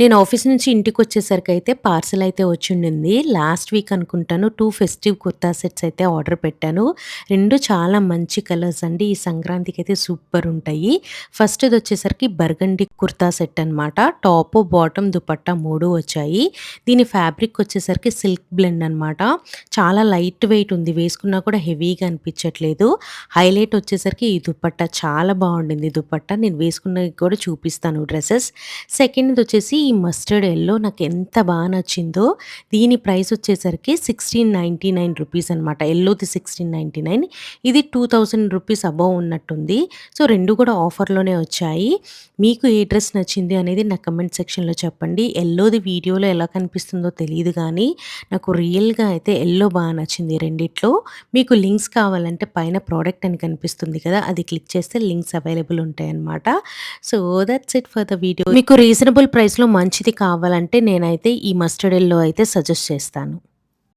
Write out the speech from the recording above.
నేను ఆఫీస్ నుంచి ఇంటికి వచ్చేసరికి అయితే పార్సెల్ అయితే వచ్చిండింది. లాస్ట్ వీక్ అనుకుంటాను టూ ఫెస్టివ్ కుర్తా సెట్స్ అయితే ఆర్డర్ పెట్టాను. రెండు చాలా మంచి కలర్స్ అండి. ఈ సంక్రాంతికి అయితే సూపర్ ఉంటాయి. ఫస్ట్ ఇది వచ్చేసరికి బర్గండి కుర్తా సెట్ అనమాట టాప్ బాటమ్ దుపట్టా మూడు వచ్చాయి. దీని ఫ్యాబ్రిక్ వచ్చేసరికి సిల్క్ బ్లెండ్ అనమాట చాలా లైట్ వెయిట్ ఉంది. వేసుకున్నా కూడా హెవీగా అనిపించట్లేదు. హైలైట్ వచ్చేసరికి ఈ దుపట్టా చాలా బాగుండింది. దుపట్టా నేను వేసుకున్నది కూడా చూపిస్తాను డ్రెస్సెస్. సెకండ్ వచ్చేసి ఈ మస్టర్డ్ ఎల్లో నాకు ఎంత బాగా నచ్చిందో దీని ప్రైస్ వచ్చేసరికి సిక్స్టీన్ నైంటీ నైన్ రూపీస్ అనమాట ఎల్లోది సిక్స్టీన్ నైంటీ నైన్. ఇది టూ థౌజండ్ రూపీస్ అబవ్ ఉన్నట్టుంది. సో రెండు కూడా ఆఫర్లోనే వచ్చాయి. మీకు ఏ డ్రెస్ నచ్చింది అనేది నా కమెంట్ సెక్షన్లో చెప్పండి. ఎల్లోది వీడియోలో ఎలా కనిపిస్తుందో తెలియదు కానీ నాకు రియల్గా అయితే ఎల్లో బాగా నచ్చింది రెండిట్లో. మీకు లింక్స్ కావాలంటే పైన ప్రోడక్ట్ అని కనిపిస్తుంది కదా అది క్లిక్ చేస్తే లింక్స్ అవైలబుల్ ఉంటాయి అనమాట so that's it for the video మీకు రీజనబుల్ ప్రైస్లో మంచిది కావాలంటే నేనైతే ఈ మస్టర్డ్ ఎల్లో అయితే సజెస్ట్ చేస్తాను.